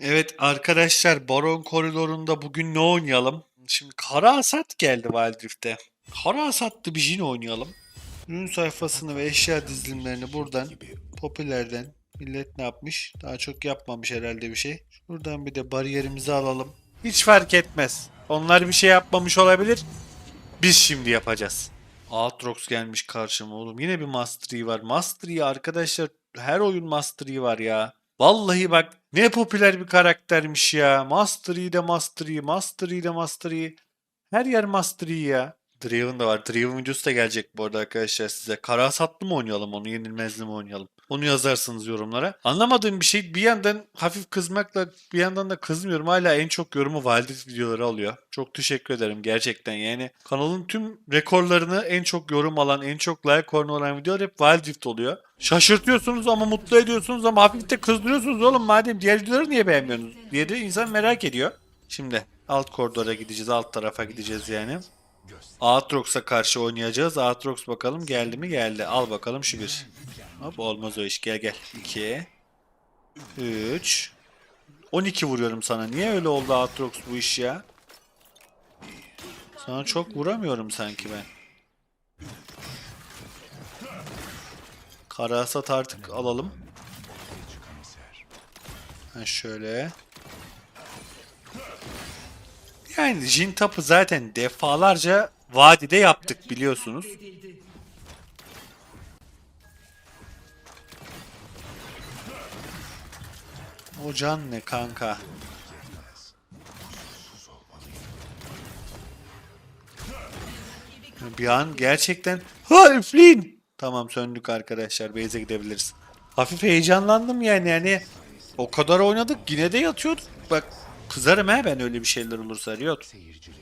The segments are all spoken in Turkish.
Evet arkadaşlar Baron koridorunda bugün ne oynayalım? Şimdi Kara Hasat geldi Wild Rift'e. Kara Hasatlı bir Jin oynayalım. Ürün sayfasını ve eşya dizilimlerini buradan popülerden millet ne yapmış? Daha çok yapmamış herhalde bir şey. Şuradan bir de bariyerimizi alalım. Hiç fark etmez. Onlar bir şey yapmamış olabilir. Biz şimdi yapacağız. Aatrox gelmiş karşıma oğlum. Yine bir Mastery var. Mastery arkadaşlar her oyun Mastery var ya. Vallahi bak ne popüler bir karaktermiş ya. Mastery de Mastery, Mastery de Mastery. Her yer Mastery ya. Draven da var. Draven videosu da gelecek bu arada arkadaşlar size. Kara hasatlı mı oynayalım onu, yenilmezli mi oynayalım? Onu yazarsınız yorumlara. Anlamadığım bir şey bir yandan hafif kızmakla bir yandan da kızmıyorum. Hala en çok yorumu Valdez videoları alıyor. Çok teşekkür ederim gerçekten. Yani kanalın tüm rekorlarını en çok yorum alan, en çok like oranı olan videolar hep Wild oluyor. Şaşırtıyorsunuz ama mutlu ediyorsunuz ama hafif de kızdırıyorsunuz oğlum madem diğer videoları niye beğenmiyorsunuz diye de insan merak ediyor. Şimdi alt koridora gideceğiz, alt tarafa gideceğiz yani. Aatrox'a karşı oynayacağız. Aatrox bakalım geldi mi? Geldi. Al bakalım şu bir. Hop olmaz o iş. Gel gel. 2 3 12 vuruyorum sana. Niye öyle oldu Aatrox bu iş ya? Sana çok vuramıyorum sanki ben. Karasat artık alalım. Ha şöyle. Yani Jin Tap'ı zaten defalarca vadide yaptık biliyorsunuz. O can ne kanka? Bir an gerçekten ha üfleyin. Tamam söndük arkadaşlar. Base'e gidebiliriz. Hafif heyecanlandım yani yani o kadar oynadık yine de yatıyorduk. Bak kızarım ha ben öyle bir şeyler olursa Riot.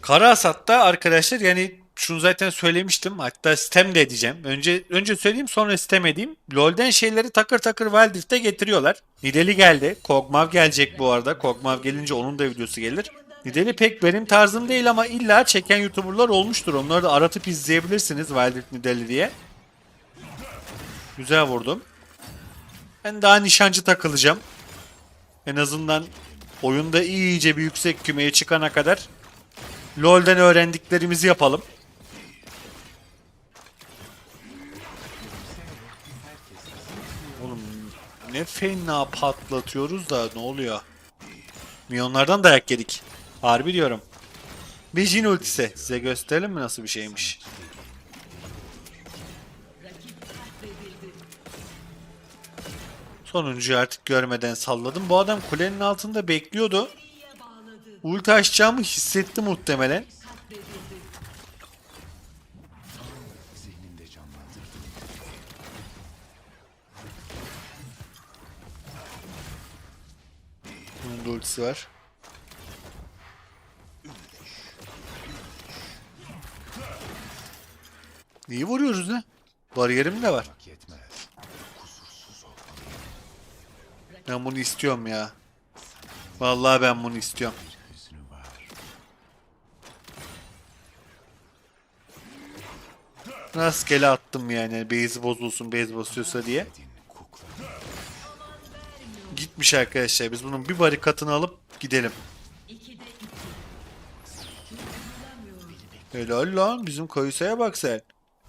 Kara Hasat'ta arkadaşlar yani şunu zaten söylemiştim. Hatta sistem de edeceğim. Önce önce söyleyeyim sonra sistem edeyim. LoL'den şeyleri takır takır Wild Rift'e getiriyorlar. Nidali geldi. Kog'Maw gelecek bu arada. Kog'Maw gelince onun da videosu gelir. Nidali pek benim tarzım değil ama illa çeken YouTuber'lar olmuştur. Onları da aratıp izleyebilirsiniz Wild Rift Nidali diye. Güzel vurdum. Ben daha nişancı takılacağım. En azından oyunda iyice bir yüksek kümeye çıkana kadar LoL'den öğrendiklerimizi yapalım. Oğlum ne fena patlatıyoruz da ne oluyor? Milyonlardan dayak yedik. Harbi diyorum. Bir Jin ultisi. Size gösterelim mi nasıl bir şeymiş? Sonuncuyu artık görmeden salladım. Bu adam kulenin altında bekliyordu. Ulti açacağımı hissetti muhtemelen. Ultisi var. İyi vuruyoruz ne? Bariyerim de var. Ben bunu istiyorum ya. Vallahi ben bunu istiyorum. Rastgele attım yani. Base bozulsun, base basıyorsa diye. Gitmiş arkadaşlar. Biz bunun bir barikatını alıp gidelim. Helal lan. Bizim Kayısa'ya bak sen.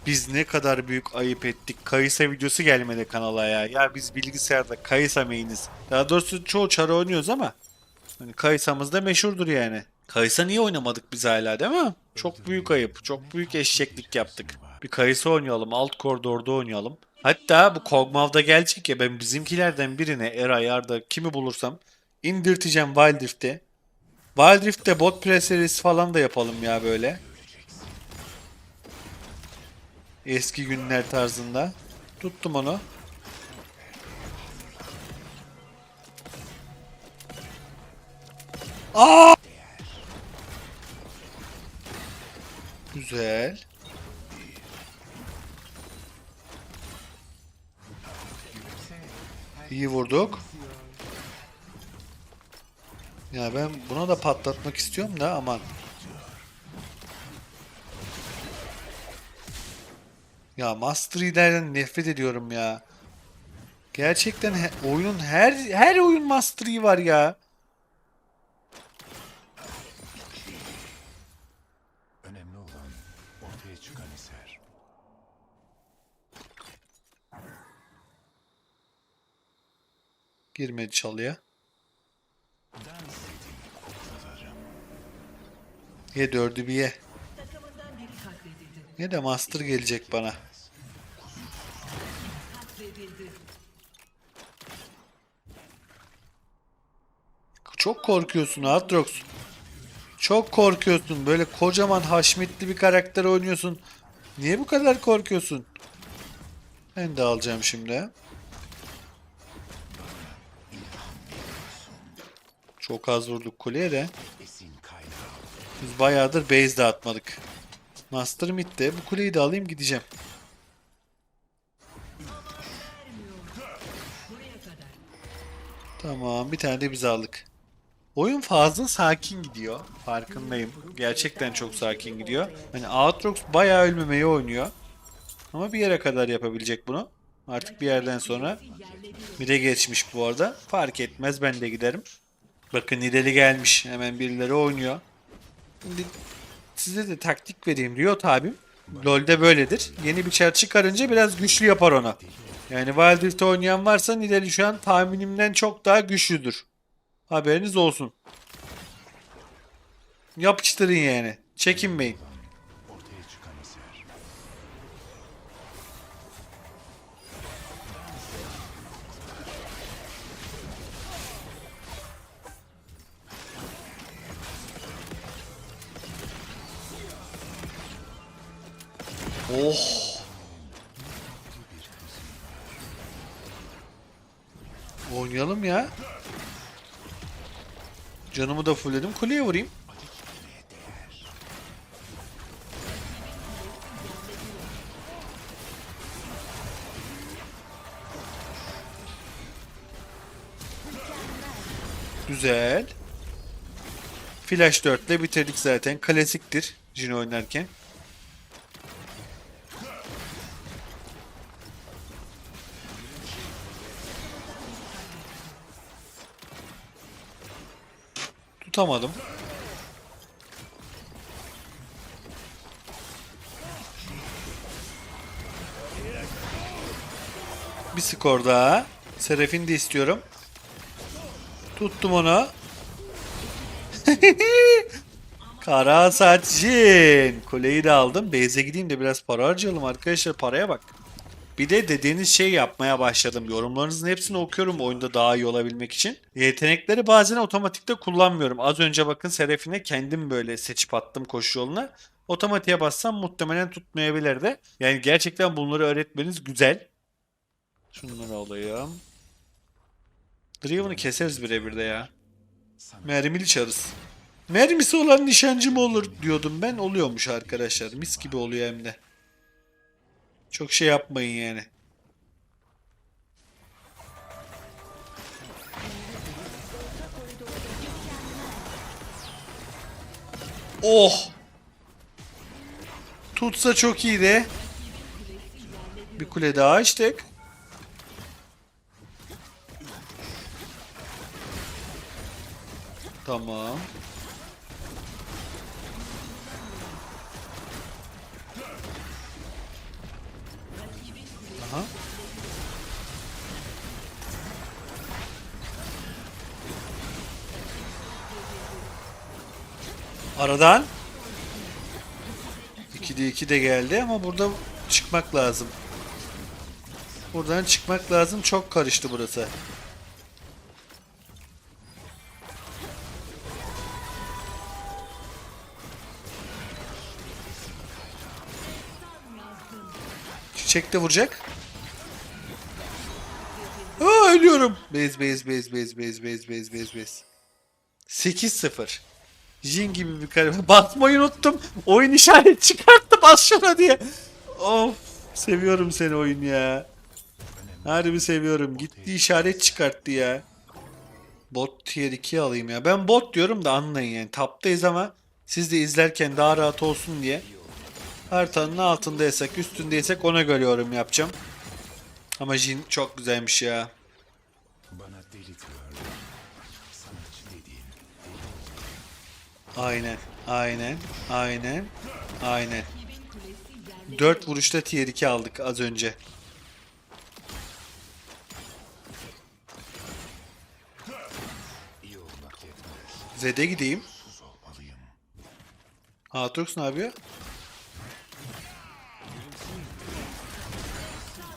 Biz ne kadar büyük ayıp ettik. Kayısa videosu gelmedi kanala ya. Ya biz bilgisayarda Kayısa main'iz. Daha doğrusu çoğu çarı oynuyoruz ama. Hani Kayısa'mız da meşhurdur yani. Kayısa niye oynamadık biz hala değil mi? Çok büyük ayıp. Çok büyük eşeklik yaptık. Bir Kayısa oynayalım. Alt koridorda oynayalım. Hatta bu Kog'Maw'da gelecek ya ben bizimkilerden birine Era Yarda kimi bulursam indirteceğim Wild Rift'e. Wild Rift'te bot press serisi falan da yapalım ya böyle. Eski günler tarzında. Tuttum onu. Aa! Güzel. İyi vurduk. Ya ben buna da patlatmak istiyorum da aman. Ya Mastery'lerden nefret ediyorum ya. Gerçekten he- oyunun her her oyun Mastery var ya. Girmedi çalıya. Ye dördü bir ye. Ne de master gelecek bana. Çok korkuyorsun Aatrox. Çok korkuyorsun. Böyle kocaman haşmetli bir karakter oynuyorsun. Niye bu kadar korkuyorsun? Ben de alacağım şimdi. Çok az vurduk kuleye de. Biz bayağıdır base dağıtmadık. Master mid'de. Bu kuleyi de alayım gideceğim. Tamam bir tane de biz aldık. Oyun fazla sakin gidiyor. Farkındayım. Gerçekten çok sakin gidiyor. Hani Aatrox bayağı ölmemeyi oynuyor. Ama bir yere kadar yapabilecek bunu. Artık bir yerden sonra Mide geçmiş bu arada. Fark etmez ben de giderim. Bakın Nidali gelmiş. Hemen birileri oynuyor. Şimdi size de taktik vereyim. Riot abim. LoL'de böyledir. Yeni bir çar çıkarınca biraz güçlü yapar onu. Yani Wild Rift oynayan varsa Nidali şu an tahminimden çok daha güçlüdür. Haberiniz olsun. Yapıştırın yani. Çekinmeyin. Oh. Oynayalım ya. Canımı da fullledim. Kuleye vurayım. Güzel. Flash 4 ile bitirdik zaten. Klasiktir Jin oynarken. Tutamadım. Bir skor daha. Serafin de istiyorum. Tuttum onu. Kara Satjin. Kuleyi de aldım. Beyze gideyim de biraz para harcayalım arkadaşlar. Paraya bak. Bir de dediğiniz şey yapmaya başladım. Yorumlarınızın hepsini okuyorum oyunda daha iyi olabilmek için. Yetenekleri bazen otomatikte kullanmıyorum. Az önce bakın Serafine kendim böyle seçip attım koşu yoluna. Otomatiğe bassam muhtemelen tutmayabilirdi. Yani gerçekten bunları öğretmeniz güzel. Şunları alayım. Draven'ı keseriz birebir de ya. Mermili çarız. Mermisi olan nişancı mı olur diyordum ben. Oluyormuş arkadaşlar. Mis gibi oluyor hem de. Çok şey yapmayın yani. Oh! Tutsa çok iyiydi. Bir kule daha açtık. Tamam. Aradan 2'de 2 de geldi ama burada çıkmak lazım. Buradan çıkmak lazım. Çok karıştı burası. Çiçek de vuracak. Aa ölüyorum. Bez bez bez bez bez bez bez bez bez. 8-0. Jin gibi bir kare. Basmayı unuttum. Oyun işaret çıkarttı bas şuna diye. Of. Seviyorum seni oyun ya. Harbi seviyorum. Gitti işaret çıkarttı ya. Bot tier 2 alayım ya. Ben bot diyorum da anlayın yani. Taptayız ama siz de izlerken daha rahat olsun diye. Haritanın altındaysak üstündeysek ona göre yorum yapacağım. Ama Jin çok güzelmiş ya. Aynen. Aynen. Aynen. Aynen. 4 vuruşta tier 2 aldık az önce. Zed'e gideyim. Aatrox ne yapıyor?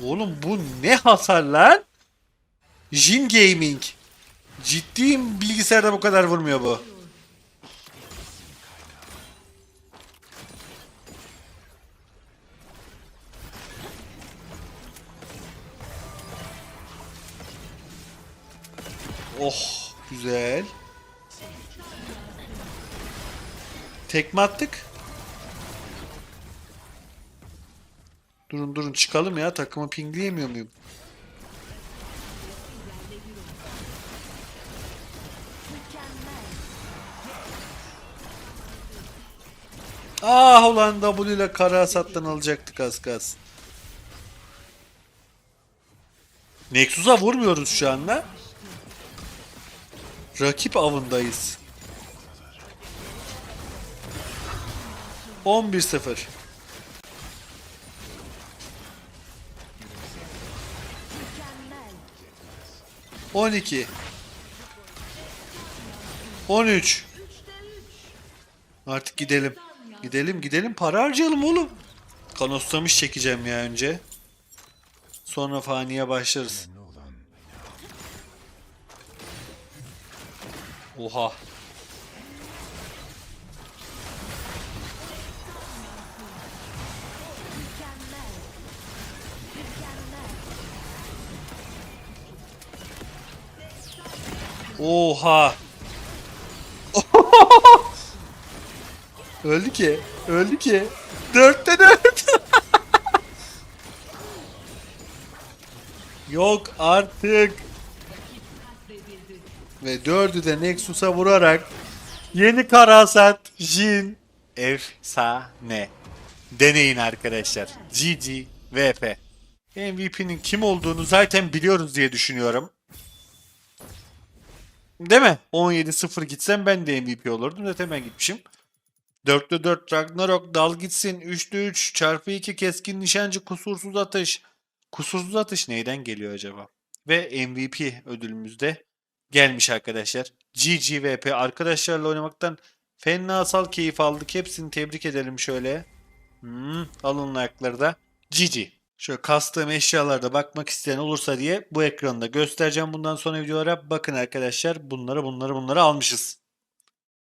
Oğlum bu ne hasar lan? Jin Gaming. Ciddiyim bilgisayarda bu kadar vurmuyor bu. Oh güzel. Tekme attık. Durun durun çıkalım ya takımı pingleyemiyor muyum? Ah ulan W ile kara hasattan alacaktık az kalsın. Nexus'a vurmuyoruz şu anda. Rakip avındayız. 11-0. On iki. On üç. Artık gidelim. Gidelim gidelim para harcayalım oğlum. Kanoslamış çekeceğim ya önce. Sonra faniye başlarız. Ne olan Oha. Oha. öldü ki. Öldü ki. Dörtte dört. Yok artık. Ve dördü de Nexus'a vurarak yeni karasat Jin efsane. Deneyin arkadaşlar. GG VP. MVP'nin kim olduğunu zaten biliyoruz diye düşünüyorum. Değil mi? 17-0 gitsem ben de MVP olurdum. Zaten ben gitmişim. 4'te 4 Ragnarok dal gitsin. 3'te 3 çarpı 2 keskin nişancı kusursuz atış. Kusursuz atış neyden geliyor acaba? Ve MVP ödülümüzde gelmiş arkadaşlar. GGVP arkadaşlarla oynamaktan fenasal keyif aldık. Hepsini tebrik edelim şöyle. Hmm, alın like'ları da. GG. Şöyle kastığım eşyalarda bakmak isteyen olursa diye bu ekranda göstereceğim bundan sonra videolara. Bakın arkadaşlar bunları bunları bunları almışız.